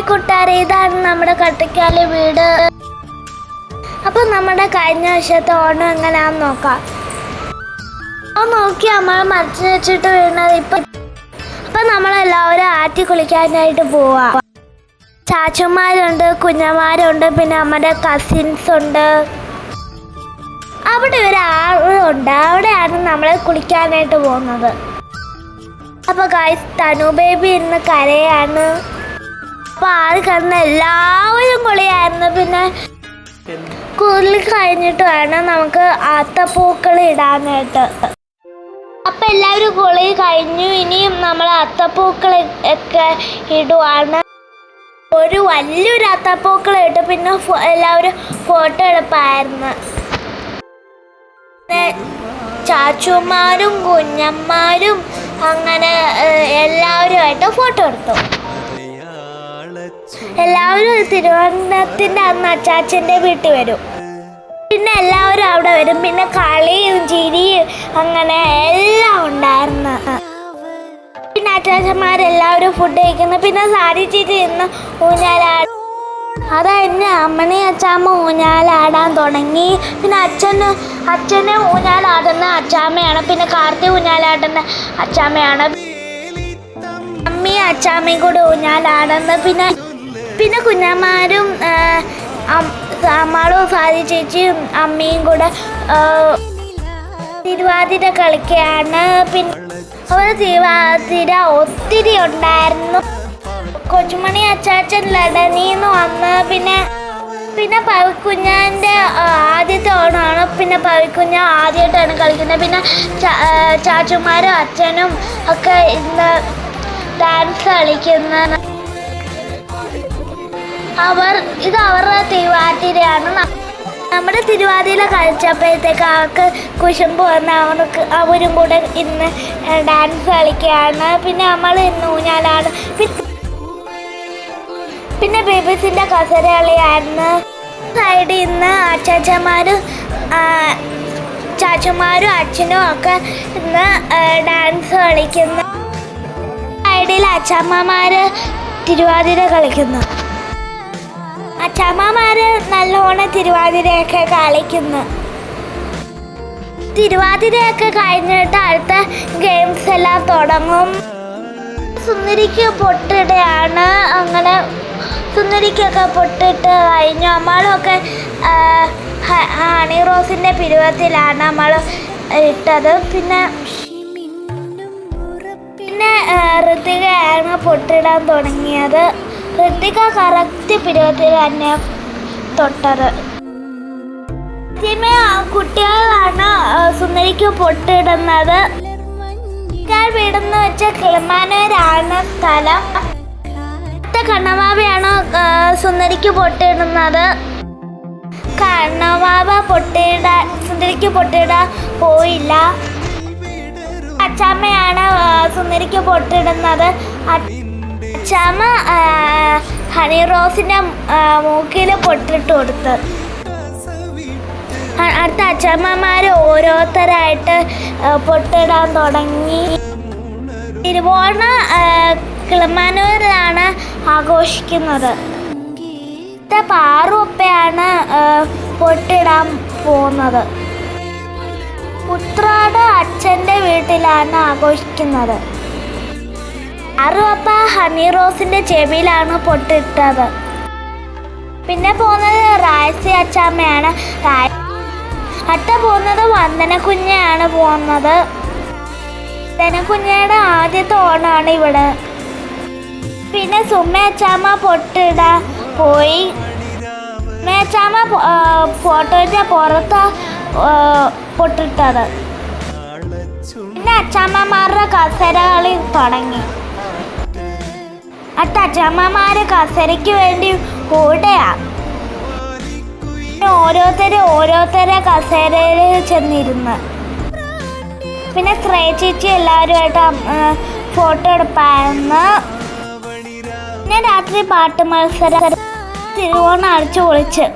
Hi കൂട്ടുകാരെ ഇതാണ് നമ്മുടെ കട്ടിക്കാലി വീട്. അപ്പൊ നമ്മുടെ കഴിഞ്ഞ വർഷത്തെ ഓണം എങ്ങനെയാന്ന് നോക്കാം. അത് നോക്കി നമ്മൾ മറച്ചു വെച്ചിട്ട് വീണത് ഇപ്പൊ. അപ്പൊ നമ്മളെല്ലാവരും ആറ്റി കുളിക്കാനായിട്ട് പോവാ. ചാച്ചന്മാരുണ്ട് കുഞ്ഞന്മാരുണ്ട് പിന്നെ നമ്മുടെ കസിൻസ് ഉണ്ട്. അവിടെ ഒരു ആളുണ്ട് അവിടെയാണ് നമ്മൾ കുളിക്കാനായിട്ട് പോകുന്നത്. അപ്പൊ ഗായ്സ് തനു ബേബി ഇന്ന് കരയാണ്. അപ്പൊ കിടന്ന എല്ലാവരും കുളിയായിരുന്നു പിന്നെ കുളി കഴിഞ്ഞിട്ട് വേണം നമുക്ക് അത്തപ്പൂക്കൾ ഇടാനായിട്ട്. അപ്പൊ എല്ലാവരും കുളി കഴിഞ്ഞു. ഇനിയും നമ്മൾ അത്തപ്പൂക്കൾ ഒക്കെ ഇടുവാണ്. ഒരു വലിയൊരു അത്തപ്പൂക്കൾ ഇട്ട് പിന്നെ എല്ലാവരും ഫോട്ടോ എടുപ്പായിരുന്നു. ചാച്ചുമാരും കുഞ്ഞന്മാരും അങ്ങനെ എല്ലാവരുമായിട്ട് ഫോട്ടോ എടുത്തു. എല്ലാവരും തിരുവനന്തപുരത്തിന്റെ അന്ന് അച്ചാച്ചന്റെ വീട്ടിൽ വരും. പിന്നെ എല്ലാവരും അവിടെ വരും. പിന്നെ കളിയും ചിരിയും അങ്ങനെ എല്ലാം ഉണ്ടായിരുന്നു. പിന്നെ അച്ചാച്ചന്മാരെല്ലാവരും ഫുഡ് കഴിക്കുന്നു. പിന്നെ സാരി ചിരി ഇന്ന് ഊഞ്ഞാലാട. അതെന്നെ അമ്മനെ അച്ചാമ്മ ഊഞ്ഞാലാടാൻ തുടങ്ങി. പിന്നെ അച്ഛന് അച്ഛനെ ഊഞ്ഞാലാടുന്ന അച്ചാമ്മയാണ്. പിന്നെ കാർത്തി ഊഞ്ഞാലാടുന്ന അച്ചാമ്മയാണ്. അമ്മയും അച്ചാമ്മയും കൂടെ ഊഞ്ഞാലാടുന്ന. പിന്നെ പിന്നെ കുഞ്ഞമ്മമാരും അമ്മാളും സാരി ചേച്ചിയും അമ്മയും കൂടെ തിരുവാതിര കളിക്കുകയാണ്. പിന്നെ അവർ തിരുവാതിര ഒത്തിരി ഉണ്ടായിരുന്നു. കൊച്ചുമണി അച്ചാച്ചൻ ലടനീന്ന് വന്ന് പിന്നെ പിന്നെ പവിക്കുഞ്ഞാന്റെ ആദ്യത്തെ ഓണമാണ്. പിന്നെ പവിക്കുഞ്ഞ ആദ്യമായിട്ടാണ് കളിക്കുന്നത്. പിന്നെ ചാച്ചുമാരും അച്ഛനും ഒക്കെ ഇന്ന് കളിക്കുന്ന അവർ ഇത് അവരുടെ തിരുവാതിരയാണ്. നമ്മുടെ തിരുവാതിര കളിച്ചപ്പോഴത്തേക്ക് അവർക്ക് കുശുമ്പ് വന്ന് അവർക്ക് അവരും കൂടെ ഇന്ന് ഡാൻസ് കളിക്കുകയാണ്. പിന്നെ നമ്മൾ ഇന്ന് ഊഞ്ഞാലാണ്. പിന്നെ ബേബീസിന്റെ കസര കളിയായിരുന്നു സൈഡിൽ ഇന്ന് അച്ചാച്ചന്മാരും ചാച്ചന്മാരും അച്ഛനും ഒക്കെ ഇന്ന് ഡാൻസ് കളിക്കുന്നു. സൈഡിൽ അച്ഛമ്മമാര് തിരുവാതിര കളിക്കുന്നു. അച്ഛമ്മമാര് നല്ലോണം തിരുവാതിരയൊക്കെ കളിക്കുന്നു. തിരുവാതിരയൊക്കെ കഴിഞ്ഞിട്ട് അടുത്ത ഗെയിംസ് എല്ലാം തുടങ്ങും. സുന്ദരിക്ക് പൊട്ടിടുകയാണ് അങ്ങനെ സുന്ദരിക്കൊക്കെ പൊട്ടിട്ട് കഴിഞ്ഞു. ഹ- ഹണി റോസിന്റെ പിരുവത്തിലാണ് നമ്മൾ ഇട്ടത്. പിന്നെ പിന്നെ ഋതികയാണ് പൊട്ടിടാൻ തുടങ്ങിയത്. ഋതിക കറക്റ്റ് പിരിവത്തിൽ തന്നെ തൊട്ടത്. ആദ്യമേ കുട്ടികളാണ് സുന്ദരിക്ക് പൊട്ടിടുന്നത്. വിടുന്ന വെച്ച കിളിമാനൂരാണ് സ്ഥലം കണ്ണമാവയാണ് സുന്ദരിക്ക് പൊട്ടിടുന്നത്. കണ്ണമാവ പൊട്ടിട സുന്ദരിക്ക് പൊട്ടിട പോയില്ല. അച്ചാമ്മയാണ് സുന്ദരിക്ക് പൊട്ടിടുന്നത്. അച്ചാമ്മ ഹണി റോസിന്റെ മൂക്കിൽ പൊട്ടിട്ട് കൊടുത്ത്. അടുത്ത അച്ഛമ്മമാര് ഓരോരുത്തരായിട്ട് പൊട്ടിടാൻ തുടങ്ങി. തിരുവോണ കിളമാനൂരിലാണ് ആഘോഷിക്കുന്നത്. പാറുപ്പയാണ് പൊട്ടിടാൻ പോകുന്നത്. ഉത്രാട് അച്ഛന്റെ വീട്ടിലാണ് ആഘോഷിക്കുന്നത്. അറുവപ്പ ഹണി റോസിന്റെ ചെവിയിലാണ് പൊട്ടിട്ടത്. പിന്നെ പോകുന്നത് റായസി അച്ചാമ്മയാണ്. അടുത്ത പോകുന്നത് വന്ദന കുഞ്ഞാണ് പോകുന്നത്. വന്ദന കുഞ്ഞയുടെ ആദ്യത്തെ ഓണാണ് ഇവിടെ. പിന്നെ സുമ്മ അച്ചാമ്മ പൊട്ടിട പോയി. മേച്ചാമ്മ പൊ- പുറത്ത് പൊട്ടിട്ടത്. പിന്നെ അച്ഛമ്മമാരുടെ കസര കളി തുടങ്ങി. അടുത്ത അച്ഛമ്മമാര് കസരയ്ക്ക് വേണ്ടി പിന്നെ ഓരോരുത്തര് ഓരോരുത്തരെ കസേരയിൽ ചെന്നിരുന്ന്. പിന്നെ ശ്രേ ചേച്ചി എല്ലാവരുമായിട്ട് ഫോട്ടോ എടുപ്പായിരുന്നു. പിന്നെ രാത്രി പാട്ട് മത്സരം തിരുവോണം അടിച്ചു പൊളിച്ച്.